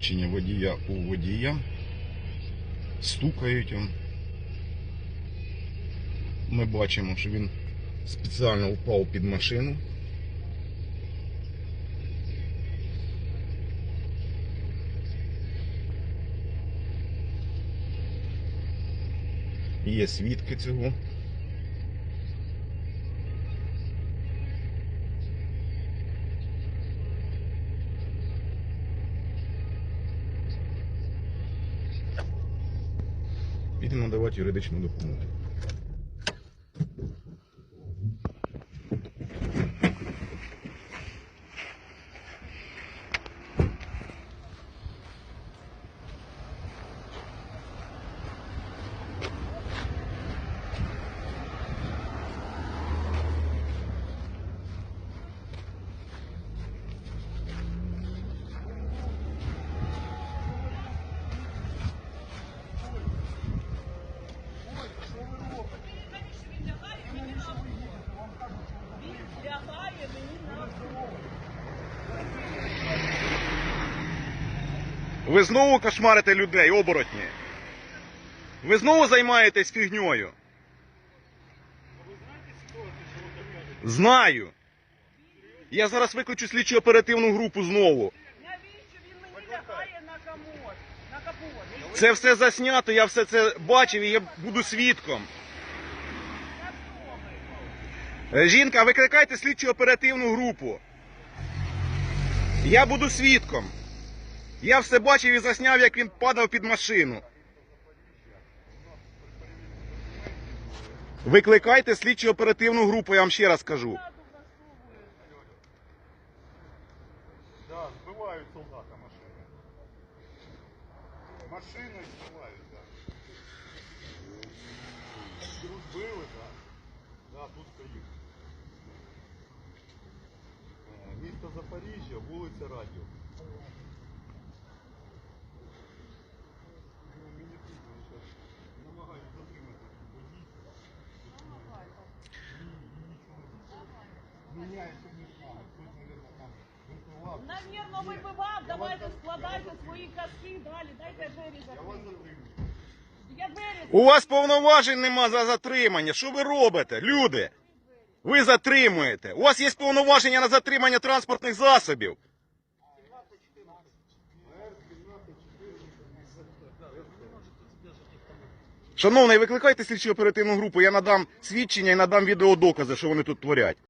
свідчення водія у водія. Стукають. Ми бачимо, що він спеціально впав під машину. Є свідки цього. Підемо надавати юридичну допомогу. Ви знову кошмарите людей, оборотні. Ви знову займаєтесь фігньою. Знаю. Я зараз виключу слідчу оперативну групу знову. навіщо він мені лягає на комод? На капот? Це все заснято, я все це бачив і я буду свідком. Е, Жінка, викликайте слідчу оперативну групу. Я буду свідком. Я все бачив і засняв, як він падав під машину. Викликайте слідчу оперативну групу, я вам ще раз кажу. Машини. Збивають, так. Так. Тут стоїть. Е, Місто Запоріжжя, вулиця Радіо. Навірно, вибивав, давайте складайте свої казки далі, дайте двері. Я двері У вас повноважень нема за затримання. Що ви робите, люди? Ви затримуєте. У вас є повноваження на затримання транспортних засобів. Шановний, викликайте слідчу оперативну групу, я надам свідчення і надам відеодокази, що вони тут творять.